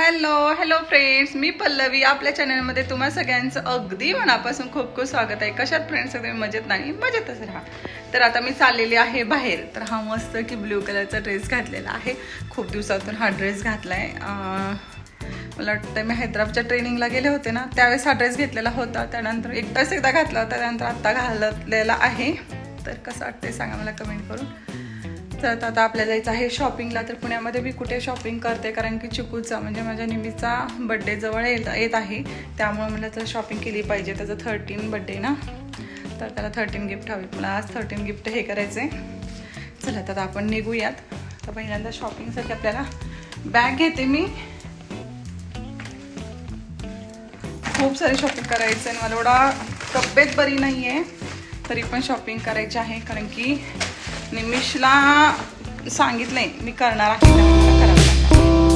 Hello hello friends मी पल्लवी. आपल्या चॅनलमध्ये तुम्हा सगळ्यांचं अगदी मनापासून खूप खूप स्वागत आहे. कशात फ्रेंड्स तुम्ही? मजेत नाही? मजेतच राहा. तर आता मी चाललेली आहे बाहेर. तर हा मस्त की ब्ल्यू कलरचा ड्रेस घातलेला आहे. खूप दिवसातून हा ड्रेस घातला आहे मला वाटतं मी हैदराबादच्या ट्रेनिंगला गेले होते ना त्यावेळेस हा ड्रेस घेतलेला होता. त्यानंतर एकदाच एकदा घातला होता. त्यानंतर आत्ता घालतलेला आहे. तर कसं वाटतंय सांगा मला कमेंट करून. तर आता आपल्याला जायचं आहे शॉपिंगला तर पुण्यामध्ये मी कुठे शॉपिंग करते? कारण की चिकूचा म्हणजे माझ्या निमीचा बड्डे जवळ येत येत आहे. त्यामुळे मला तर शॉपिंग केली पाहिजे. त्याचं थर्टीन बड्डे ना? तर त्याला थर्टीन गिफ्ट हवी. मला आज थर्टीन गिफ्ट हे करायचं आहे चला तर आता आपण निघूयात. तर पहिल्यांदा शॉपिंगसाठी आपल्याला बॅग घेते मी. खूप सारी शॉपिंग करायचं आहे. मला एवढा तब्येत बरी नाही आहे तरी पण शॉपिंग करायची आहे. कारण की निमिषला सांगितलंय मी करणार आहे त्यामुळे करावं लागणार.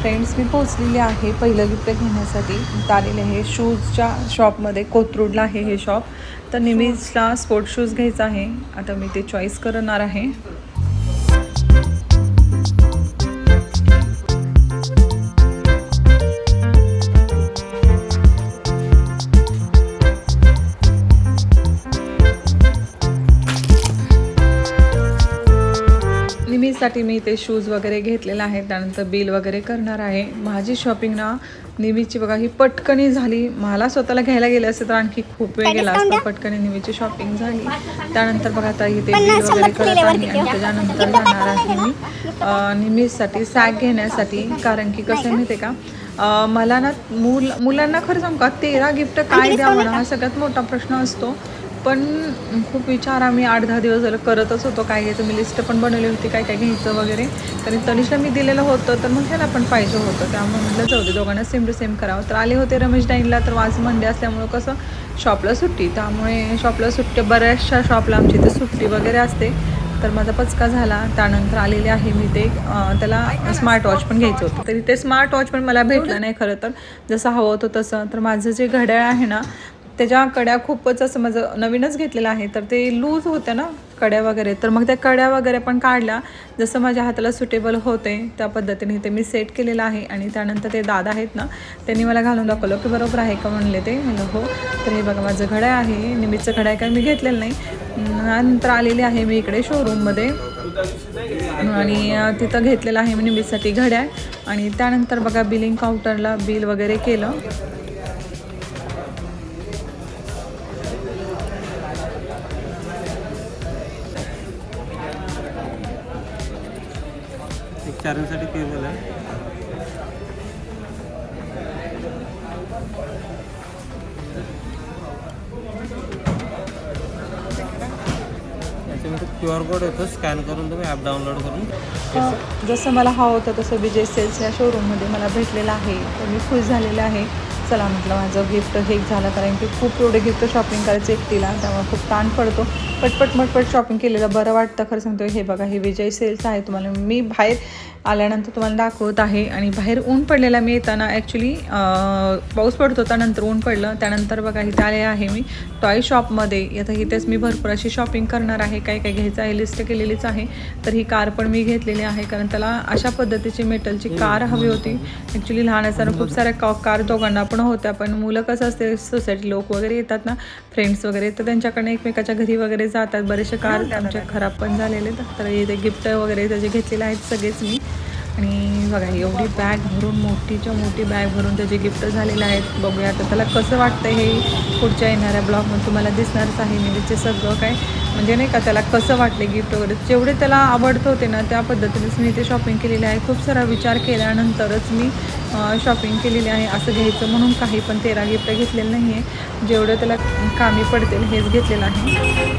फ्रेंड्स मी पोचलेली आहे पहिलं गिफ्ट घेण्यासाठी. आलेले आहे शूजच्या शॉपमध्ये कोथरूडला आहे हे शॉप. तर निमिजला स्पोर्ट शूज घ्यायचा आहे. आता मी ते चॉईस करणार आहे. निमीसाठी मी ते शूज वगैरे घेतलेले आहेत. त्यानंतर बिल वगैरे करणार आहे. माझी शॉपिंग ना निमीची बघा ही पटकनी झाली. मला स्वतःला घ्यायला गेले असते तर आणखी खूप वेळ गेला असता. पटकनी निमीची शॉपिंग झाली. त्यानंतर बघा आता इथे बिल वगैरे करत आहे. आणि त्याच्यानंतर जाणार आहे मी निमीसाठी सॅक घेण्यासाठी. कारण की कसं आहे माहिती आहे का मला ना मुल मुलांना खरं सांगू का तेरा गिफ्ट काय द्यावं ना हा सगळ्यात मोठा प्रश्न असतो. पण खूप विचार आम्ही आठ दहा दिवस झालं करतच होतो काय घ्यायचं. मी लिस्ट पण बनवली होती काय काय घ्यायचं वगैरे. कारण तनिषला मी दिलेलं होतं तर मग ह्याला पण पाहिजे होतं. त्यामुळे म्हटलं जाऊ दे दोघांना सेम टू सेम करावं. तर आले होते रमेश डाईनला तर वाज मंडे असल्यामुळं कसं शॉपला सुट्टी. त्यामुळे शॉपला सुट्टी बऱ्याचशा शॉपला आमची इथे सुट्टी वगैरे असते. तर माझा पचका झाला. त्यानंतर आलेले आहे मी ते त्याला स्मार्ट वॉच पण घ्यायचं होतं. तरी ते स्मार्ट वॉच पण मला भेटलं नाही खरं तर. जसं हवं होतं तसं. तर माझं जे घड्याळ आहे ना त्याच्या कड्या खूपच असं माझं नवीनच घेतलेलं आहे. तर ते लूज होत्या ना कड्या वगैरे. तर मग त्या कड्या वगैरे पण काढल्या. जसं माझ्या हाताला सुटेबल होते त्या पद्धतीने ते मी सेट केलेलं आहे. आणि त्यानंतर ते दादा आहेत ना त्यांनी मला घालून दाखवलं की बरोबर आहे का म्हणले ते. म्हणलं हो. तर हे बघा माझं घड्या आहे. निमितचं घड्या काय मी घेतलेलं नाही. नंतर आलेली आहे मी इकडे शोरूममध्ये आणि तिथं घेतलेलं आहे मी निमितसाठी घड्या आणि त्यानंतर बघा बिलिंग काउंटरला बिल वगैरे केलं. चार्जिंगसाठी केबल आहे क्यू आर कोड येतो स्कॅन करून तुम्ही ॲप डाउनलोड करून हो, जसं मला हवं होतं तसं विजय सेल्स या शोरूममध्ये मला भेटलेलं आहे. तर मी खुश झालेलं आहे. चला म्हटलं माझं गिफ्ट हे झालं कारण की खूप एवढे गिफ्ट शॉपिंग करायचं एकटीला त्यामुळे खूप ताण पडतो. पटपट मटपट शॉपिंग केलेलं बरं वाटतं. खरं सांगतो हे बघा हे विजय सेल्स आहे. तुम्हाला मी बाहेर आल्यानंतर तुम्हाला दाखवत आहे. आणि बाहेर ऊन पडलेला मी येताना ॲक्च्युली पाऊस पडत होता नंतर ऊन पडलं. त्यानंतर बघा इथे आले आहे मी टॉय शॉपमध्ये आता इथेच मी भरपूर अशी शॉपिंग करणार आहे. काय काय घ्यायचं आहे लिस्ट केलेलीच आहे. तर ही कार पण मी घेतलेली आहे. कारण त्याला अशा पद्धतीची मेटलची कार हवी होती. ॲक्च्युली लहान असताना खूप साऱ्या का कार दोघांना पण होत्या. पण मुलं कसं असते सोसायटी लोक वगैरे येतात ना फ्रेंड्स वगैरे तर त्यांच्याकडे एकमेकाच्या घरी वगैरे जातात. बरेचसे कार आमच्या खराब पण झालेले तर इथे गिफ्ट वगैरे त्याचे घेतलेले आहेत सगळेच मी आणि बघा एवढी बॅग भरून मोठीच्या मोठी बॅग भरून त्याचे गिफ्ट झालेले आहेत. बघूया आता त्याला कसं वाटतं हे पुढच्या येणाऱ्या ब्लॉगमध्ये तुम्हाला दिसणारच आहे. मी त्याचे सगळं काय म्हणजे नाही का त्याला कसं वाटले गिफ्ट वगैरे. जेवढे त्याला आवडत होते ना त्या पद्धतीनेच मी ते शॉपिंग केलेले आहे. खूप सारा विचार केल्यानंतरच मी शॉपिंग केलेली आहे. असं घ्यायचं म्हणून काही पण तेरा गिफ्ट घेतलेलं नाही आहे जेवढं त्याला कामी पडतील हेच घेतलेलं आहे.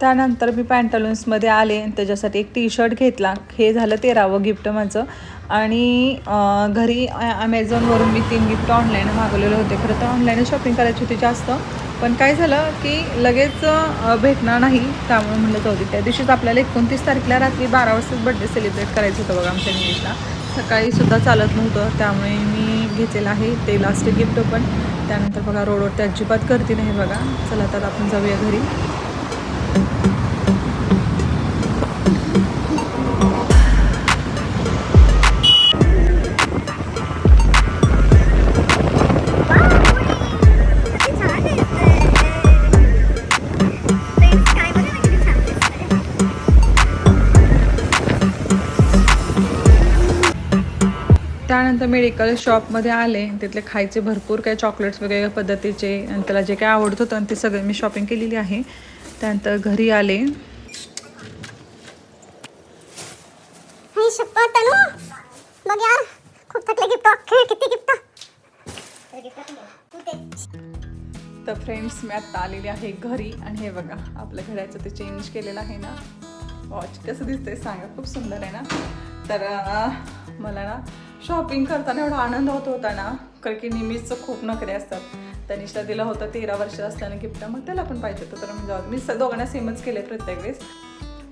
त्यानंतर मी पॅन्टालून्समध्ये आले आणि त्याच्यासाठी एक टी शर्ट घेतला. हे झालं तेरावं गिफ्ट माझं. आणि घरी ॲमेझॉनवरून मी तीन गिफ्ट ऑनलाईन मागवलेले होते. खरं तर ऑनलाईन शॉपिंग करायची होती जास्त. पण काय झालं की लगेच भेटणार नाही. त्यामुळे म्हणलं जाऊ दे. त्या दिवशीच आपल्याला एकोणतीस तारखेला रात्री बारा वाजताच बड्डे सेलिब्रेट करायचं होतं बघा आमच्या निमिषला सकाळीसुद्धा चालत नव्हतं. त्यामुळे मी घेतलेलं आहे. ते लास्ट गिफ्ट पण. त्यानंतर बघा रोडवरती अजिबात करते नाही बघा. चला तर आपण जाऊया घरी. thank you त्यानंतर मेडिकल शॉपमध्ये आले तिथले खायचे भरपूर काही चॉकलेट्स वेगवेगळ्या पद्धतीचे आणि त्याला जे काय आवडत होतं ते सगळं मी शॉपिंग केलेली आहे. त्यानंतर घरी आले. ही तर फ्रेंड्स मी आत्ता आलेली आहे घरी आणि हे बघा आपल्या घड्याचं ते चेंज केलेलं आहे ना. वॉच कसं दिसतंय सांगा खूप सुंदर आहे ना? तर मला ना शॉपिंग करताना एवढा आनंद होत होता ना. कारण की नेहमीच खूप नखरे असतात. तनिषला दिलं होतं तेरा वर्ष असताना गिफ्ट मग त्याला पण पाहिजे होतं. तर मी जाऊ मी दोघांना सेमच केले प्रत्येक वेळेस.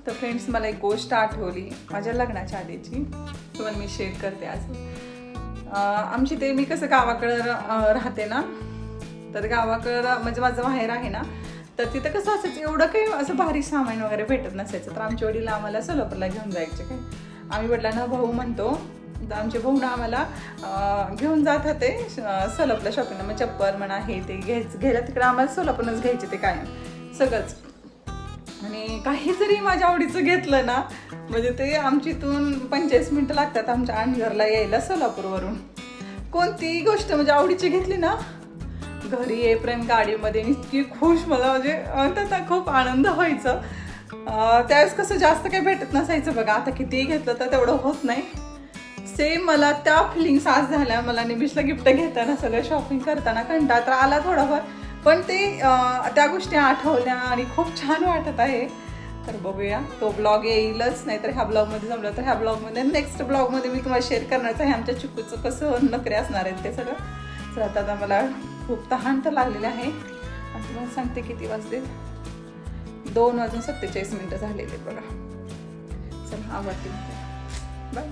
तर फ्रेंड्स मला एक गोष्ट आठवली. माझ्या लग्नाच्या आधीची. तुम्हाला मी शेअर करते आज. आमची ते मी कसं गावाकडं राहते ना. तर गावाकडं म्हणजे माझं बाहेर आहे ना. तर तिथं कसं असायचं एवढं काही असं भारी सामान वगैरे भेटत नसायचं. तर आमच्या वडील आम्हाला सोलापूरला घेऊन जायचे. काय आम्ही वडिलांना भाऊ म्हणतो तर आमचे भाऊ ना आम्हाला घेऊन जात होते अं, सोलापूरला शॉपिंगला मग चप्पल म्हणा हे ते घ्यायचं घ्यायला तिकडे आम्हाला सोलापूरनंच घ्यायचे ते कायम. सगळंच. आणि काही जरी माझ्या आवडीचं घेतलं ना म्हणजे ते आमच्या इथून पंचेचाळीस मिनटं लागतात आमच्या आणघरला यायला सोलापूरवरून. कोणतीही गोष्ट म्हणजे आवडीची घेतली ना घरी येईपर्यंत गाडीमध्ये इतकी खुश मला म्हणजे खूप आनंद व्हायचं. त्यावेळेस कसं जास्त काही भेटत नसायचं बघा. आता कितीही घेतलं तर तेवढं होत नाही. सेम मला त्या फिलिंग्स आज झाल्या. मला निमिषला गिफ्ट घेताना सगळं शॉपिंग करताना कंटाळा तर आला थोडाफार. पण ते त्या गोष्टी आठवल्या आणि खूप छान वाटत आहे. तर बघूया. तो ब्लॉग येईलच नाहीतर ह्या ब्लॉगमध्ये जमलं तर ह्या ब्लॉगमध्ये नेक्स्ट ब्लॉगमध्ये मी तुम्हाला शेअर करण्याचं आहे. आमच्या चिकूचं कसं नकरे असणार आहेत ते सगळं. तर आता आता मला खूप तहान तर लागलेलं आहे. आणि तुम्हाला सांगते किती वाजले दोन वाजून सत्तेचाळीस मिनटं झालेले बघा. चला आवडते बाय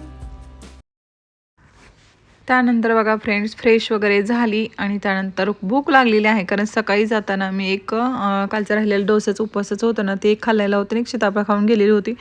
त्यानंतर बघा फ्रेंड्स फ्रेश वगैरे झाली आणि त्यानंतर भूक लागलेली आहे. कारण सकाळी जाताना मी एक कालचं राहिलेलं डोसाचं उपवासाचं होतं ना ते एक खाल्लेलं होतं एक सीताफळ खाऊन गेलेली होती.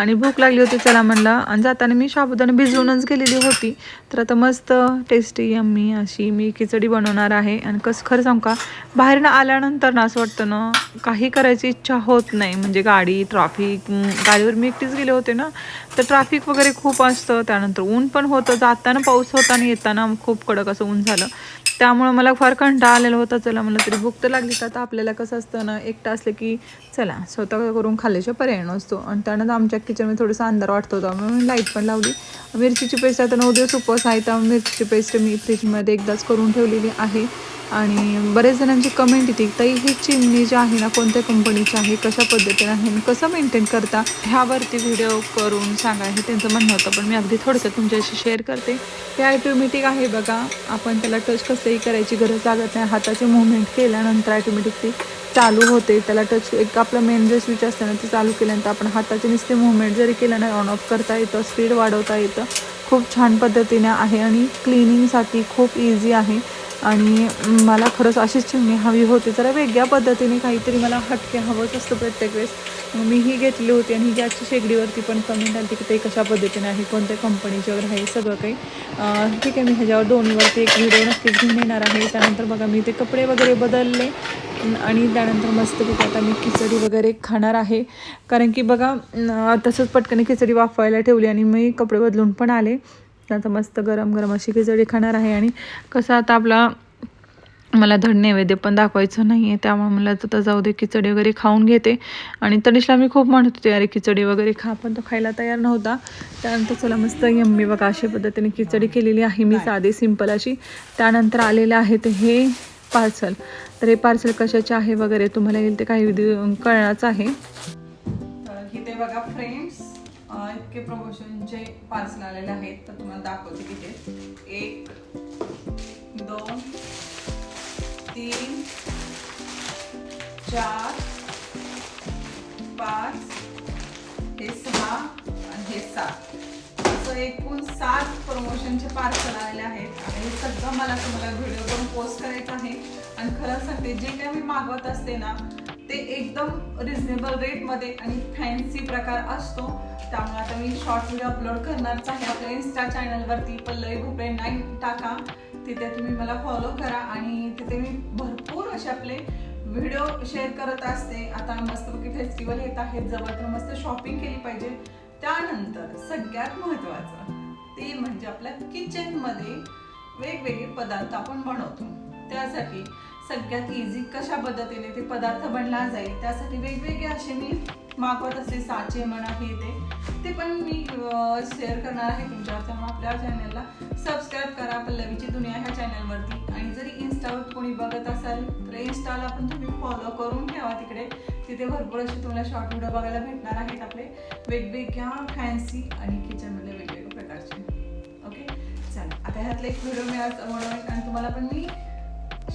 आणि भूक लागली होती चला म्हणलं. आणि जाताना मी साबुदाणा भिजवूनच गेलेली होती. तर आता मस्त टेस्टी यम्मी अशी मी खिचडी बनवणार आहे. आणि कसं खरं सांगू का बाहेरनं आल्यानंतर ना असं वाटतं ना काही करायची इच्छा होत नाही. म्हणजे गाडी ट्रॅफिक गाडीवर मी एकटीच गेले होते ना तर ट्रॅफिक वगैरे खूप असतं. त्यानंतर ऊन पण होतं. जाताना पाऊस होता आणि येताना खूप कडक असं ऊन झालं. त्यामुळं मला फार कंटाळा आलेला होता चला मला तरी भूक तर लागली. तर आता आपल्याला कसं असतं ना एकटं असलं की चला स्वतः करून खाल्ल्याशिवाय पर्याय नसतो. आणि त्यानंतर आमच्या किचनमध्ये थोडासा अंधार वाटत होता म्हणून लाइट पण लावली. मिरचीची पेस्ट आता नऊ दिवस उपवास आहे त्यामुळे मिरचीची पेस्ट मी फ्रीजमध्ये एकदाच करून ठेवलेली आहे. आणि बरेच जणांची कमेंट येते ताई ही चिमणी जी आहे ना कोणत्या कंपनीची आहे? कशा पद्धतीने आहे? कसं मेंटेन करता? ह्यावरती व्हिडिओ करून सांगा हे त्यांचं म्हणणं होतं. पण मी अगदी थोडंसं तुमच्याशी शेअर करते. हे ॲटोमॅटिक आहे बघा. आपण त्याला टच कसंही करायची गरज लागत नाही. हाताचे मुवमेंट केल्यानंतर ॲटोमॅटिक ती चालू होते. त्याला टच एक आपलं मेन जे स्विच असतं ना ते चालू केल्यानंतर आपण हाताचे नुसते मुवमेंट जरी केलं नाही ऑन ऑफ करता येतं स्पीड वाढवता येतं. खूप छान पद्धतीने आहे आणि क्लिनिंगसाठी खूप इझी आहे. आणि मला खरंच अशीच चिमणी हवी होती. जरा वेगळ्या पद्धतीने काहीतरी मला हटके हवंच असतं प्रत्येक वेळेस. मग मी ही घेतली होती आणि गॅसच्या शेगडीवरती पण कमेंट आली की ते कशा पद्धतीने आहे कोणत्या कंपनीची वगैरे आहे सगळं काही. ठीक आहे मी ह्याच्यावर दोन्हीवरती एक व्हिडिओ नक्कीच घेऊन येणार आहे. त्यानंतर बघा मी ते कपडे वगैरे बदलले आणि त्यानंतर मस्तपैकी आता मी खिचडी वगैरे खाणार आहे. कारण की बघा तसंच पटकन खिचडी वाफवायला ठेवली आणि मी कपडे बदलून पण आले. तर आता मस्त गरम गरम अशी खिचडी खाणार आहे. आणि कसं आता आपला मला धड नैवेद्य पण दाखवायचं नाही आहे त्यामुळे मला तर जाऊ दे खिचडी वगैरे खाऊन घेते. आणि तनिषला मी खूप म्हणत होते अरे खिचडी वगैरे खा. पण तो खायला तयार नव्हता. त्यानंतर चला मस्त यम्मी बघा अशा पद्धतीने खिचडी केलेली आहे मी साधी सिंपल अशी. त्यानंतर आलेलं आहे ते हे पार्सल. तर हे पार्सल कशाचे आहे वगैरे तुम्हाला येईल ते काही कळणारच आहे. बघा फ्रेम. इतके प्रमोशनचे पार्सल आलेले आहेत तर तुम्हाला दाखवते किती एक दोन तीन चार पाच हे सहा आणि हे सात. असं एकूण सात प्रमोशनचे पार्सल आलेले आहेत. आणि हे सगळं मला तुम्हाला व्हिडिओ करून पोस्ट करायचं आहे. आणि खरं सांगते जे काही मी मागवत असते ना ते एकदम रिझनेबल रेटमध्ये आणि फॅन्सी प्रकार असतो. त्यामुळे आता मी शॉर्ट व्हिडिओ अपलोड करणारच आहे. आपल्या इन्स्टा चॅनलवरती पल्लवी भोपळे नाईन टाका. तिथे तुम्ही मला फॉलो करा आणि तिथे मी भरपूर असे आपले व्हिडिओ शेअर करत असते. आता मस्तपैकी फेस्टिवल येत आहेत. जवळ तर मस्त शॉपिंग केली पाहिजे. त्यानंतर सगळ्यात महत्त्वाचं ते म्हणजे आपल्या किचनमध्ये वेगवेगळे पदार्थ आपण बनवतो. त्यासाठी सगळ्यात इझी कशा पद्धतीने ते पदार्थ बनला जाईल त्यासाठी वेगवेगळे असे मी मागवत असते साचे म्हणा हे ते. ते पण मी शेअर करणार आहे तुमच्यावर. त्यामुळे आपल्या चॅनलला सबस्क्राईब करा पल्लवीची दुनिया ह्या चॅनलवरती आणि जरी इन्स्टावर कोणी बघत असाल तर इन्स्टाला पण तुम्ही फॉलो करून ठेवा तिकडे. तिथे भरपूर असे तुम्हाला शॉर्ट व्हिडिओ बघायला भेटणार आहेत आपले. वेगवेगळ्या फॅन्सी आणि किचनमध्ये वेगवेगळ्या प्रकारचे. ओके चला आता ह्यातला एक व्हिडिओ मिळाला आणि तुम्हाला पण मी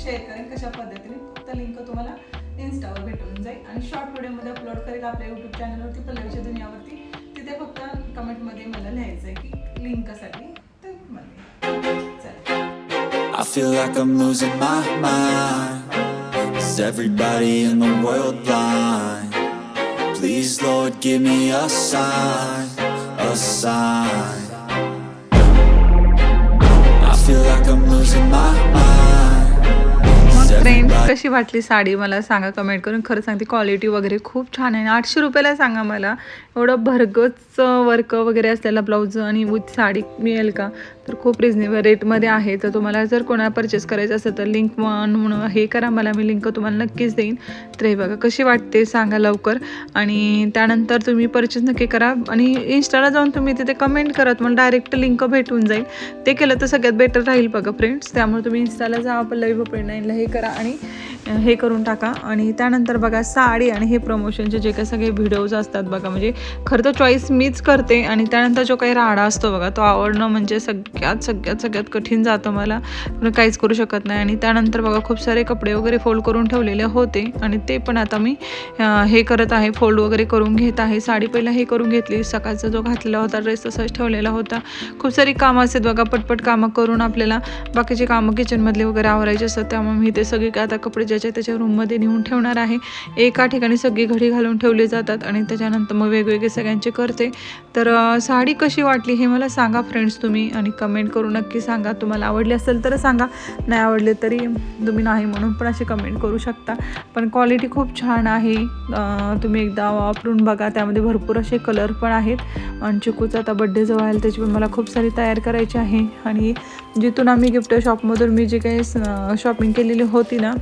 शेअर करेन कशा पद्धतीने फक्त लिंक तुम्हाला इन्स्टावर भेटून जाईल आणि शॉर्ट व्हिडिओमध्ये अपलोड करेल आपल्या यूट्यूब चॅनलवरती पल्लवीच्या दुनियावरती तिथे फक्त कमेंटमध्ये मला लिहायचं आहे की लिंक कसाठी तर I feel like I'm losing my mind. Is everybody in the world blind? Please, Lord, give me a sign, a sign. I feel like I'm losing my mind. Everybody कशी वाटली साडी मला सांगा कमेंट करून. खरं सांगते quality वगैरे खूप छान आहे. आठशे रुपयाला सांगा मला. एवढं भरगच वर्क वगैरे असलेला ब्लाऊज आणि विथ साडी मिळेल का? तर खूप रिजनेबल रेटमध्ये आहे. तर तुम्हाला जर कोणाला परचेस करायचं असेल तर लिंक म्हणून हे करा. मला मी लिंक तुम्हाला नक्कीच देईन. तर हे बघा कशी वाटते सांगा लवकर. आणि त्यानंतर तुम्ही परचेस नक्की करा. आणि इन्स्टाला जाऊन तुम्ही तिथे कमेंट करा. मग डायरेक्ट लिंक भेटून जाईल. ते केलं तर सगळ्यात बेटर राहील बघा फ्रेंड्स त्यामुळे तुम्ही इन्स्टाला जा पल्लवी भोपळे नाईनला हे करा. आणि हे करून टाका. आणि त्यानंतर बघा साडी आणि हे प्रमोशनचे जे काही सगळे व्हिडिओज असतात बघा म्हणजे खरं तर चॉईस मीच करते. आणि त्यानंतर जो काही राडा असतो बघा तो आवडणं म्हणजे सगळ्यात सगळ्यात सगळ्यात कठीण जातं मला. काहीच करू शकत नाही. आणि त्यानंतर बघा खूप सारे कपडे वगैरे फोल्ड करून ठेवलेले होते. आणि ते पण आता मी हे करत आहे फोल्ड वगैरे करून घेत आहे. साडी पहिला हे करून घेतली सकाळचा जो घातलेला होता ड्रेस तसाच ठेवलेला होता. खूप सारी कामं असतात बघा पटपट कामं करून आपल्याला बाकीचे कामं किचनमधले वगैरे आवरायचे असतात. त्यामुळे मी ते सगळे काय आता कपडे ज्याच्या त्याच्या रूममध्ये नेऊन ठेवणार आहे. एका ठिकाणी सगळी घडी घालून ठेवली जातात आणि त्याच्यानंतर मग वेगवेगळे सगळ्यांचे करते. तर साडी कशी वाटली हे मला सांगा फ्रेंड्स तुम्ही आणि कमेंट करून नक्की सांगा. तुम्हाला आवडली असेल तर सांगा. नाही आवडले तरी तुम्ही नाही म्हणून पण असे कमेंट करू शकता. पण क्वालिटी खूप छान आहे. तुम्ही एकदा वापरून बघा. त्यामध्ये भरपूर असे कलर पण आहेत. आणि चिकूचा आता बड्डे जवळ आला त्याची पण मला खूप सारी तयार करायची आहे. आणि जिथून आम्ही गिफ्ट शॉपमधून मी जे काही शॉपिंग केलेली होती ना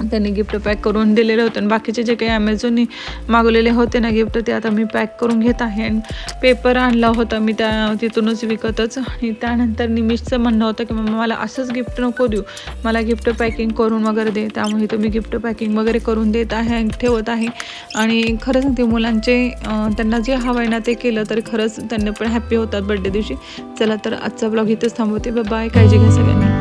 त्यांनी गिफ्ट पॅक करून दिलेलं होतं. आणि बाकीचे जे काही ॲमेझॉननी मागवलेले होते ना गिफ्ट ते आता मी पॅक करून घेत आहे. आणि पेपर आणला होता मी त्या तिथूनच विकतच. आणि त्यानंतर निमिषचं म्हणणं होतं की मग मला असंच गिफ्ट नको देऊ. मला गिफ्ट पॅकिंग करून वगैरे दे. त्यामुळे तुम्ही गिफ्ट पॅकिंग वगैरे करून देत आहे ठेवत आहे. आणि खरं सांगते मुलांचे त्यांना जे हवं आहे ना ते केलं तर खरंच त्यांना पण हॅप्पी होतात बड्डे दिवशी. चला तर आजचा ब्लॉग इथेच थांबवते. बाय काळजी घ्या सगळ्यांनी.